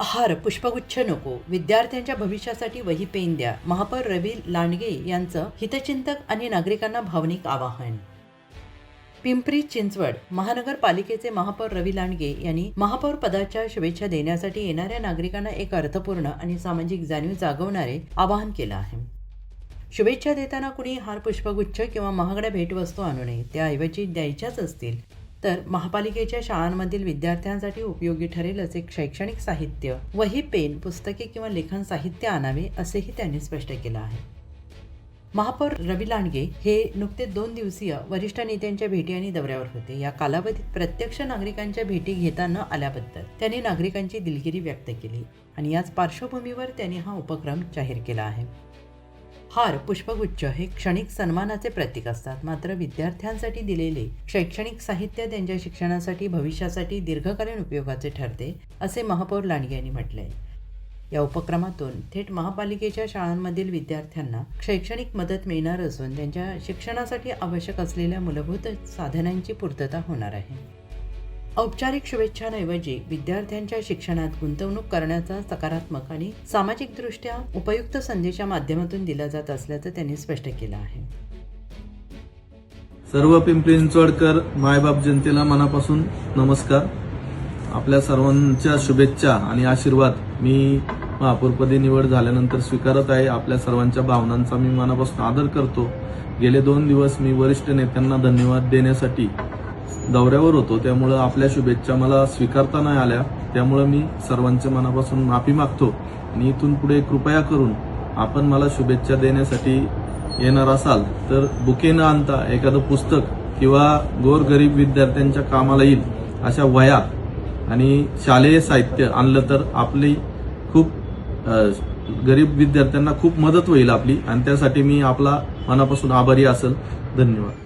हार पुष्पगुच्छ नको. विद्यार्थ्यांच्या भविष्यासाठी वही पेन द्या. महापौर रवी लांडगे यांचं हितचिंतक आणि नागरिकांना भावनिक आवाहन. पिंपरी चिंचवड महानगरपालिकेचे महापौर रवी लांडगे यांनी महापौर पदाच्या शुभेच्छा देण्यासाठी येणाऱ्या नागरिकांना एक अर्थपूर्ण आणि सामाजिक जाणीव जागवणारे आवाहन केलं आहे. शुभेच्छा देताना कुणी हार पुष्पगुच्छ किंवा महागड्या भेटवस्तू आणू नये त्याऐवजी द्यायच्याच असतील. तर महापालिकेच्या शाळांमधील विद्यार्थ्यांसाठी उपयोगी ठरेल असे शैक्षणिक साहित्य वही पेन पुस्तके किंवा लेखन साहित्य आणावे असेही त्यांनी स्पष्ट केलं आहे. महापौर रवी लांडगे हे नुकतेच दोन दिवसीय वरिष्ठ नेत्यांच्या भेटी आणि दौऱ्यावर होते. या कालावधीत प्रत्यक्ष नागरिकांच्या भेटी घेता न आल्याबद्दल त्यांनी नागरिकांची दिलगिरी व्यक्त केली आणि याच पार्श्वभूमीवर त्यांनी हा उपक्रम जाहीर केला आहे. हार पुष्पगुच्छ हे क्षणिक सन्मानाचे प्रतीक असतात. मात्र विद्यार्थ्यांसाठी दिलेले शैक्षणिक साहित्य त्यांच्या शिक्षणासाठी भविष्यासाठी दीर्घकालीन उपयोगाचे ठरते असे महापौर लांडगे यांनी म्हटले या उपक्रमातून थेट महापालिकेच्या शाळांमधील विद्यार्थ्यांना शैक्षणिक मदत मिळणार असून त्यांच्या शिक्षणासाठी आवश्यक असलेल्या मूलभूत साधनांची पूर्तता होणार आहे. औपचारिक शुभेच्छांऐवजी विद्यार्थ्यांच्या शिक्षणात गुंतवणूक करण्याचा सकारात्मक आणि सामाजिकदृष्ट्या उपयुक्त संधीच्या माध्यमातून दिला जात असल्याचं त्यांनी स्पष्ट केलं आहे. सर्व पिंपरी चिंचवडकर मायबाप जनतेला मनापासून नमस्कार. आपल्या सर्वांच्या शुभेच्छा आणि आशीर्वाद मी महापौरपदी निवड झाल्यानंतर स्वीकारत आहे. आपल्या सर्वांच्या भावनांचा मी मनापासून आदर करतो. गेले दोन दिवस मी वरिष्ठ नेत्यांना धन्यवाद देण्यासाठी दौऱ्यावर होतो. त्यामुळं आपल्या शुभेच्छा मला स्वीकारता नाही आल्या. त्यामुळं मी सर्वांच्या मनापासून माफी मागतो. आणि इथून पुढे कृपया करून आपण मला शुभेच्छा देण्यासाठी येणार असाल तर बुके न आणता एखादं पुस्तक किंवा गोरगरीब विद्यार्थ्यांच्या कामाला येईल अशा वया आणि शालेय साहित्य आणलं तर आपली खूप गरीब विद्यार्थ्यांना खूप मदत होईल आपली. आणि त्यासाठी मी आपला मनापासून आभारी असेल. धन्यवाद.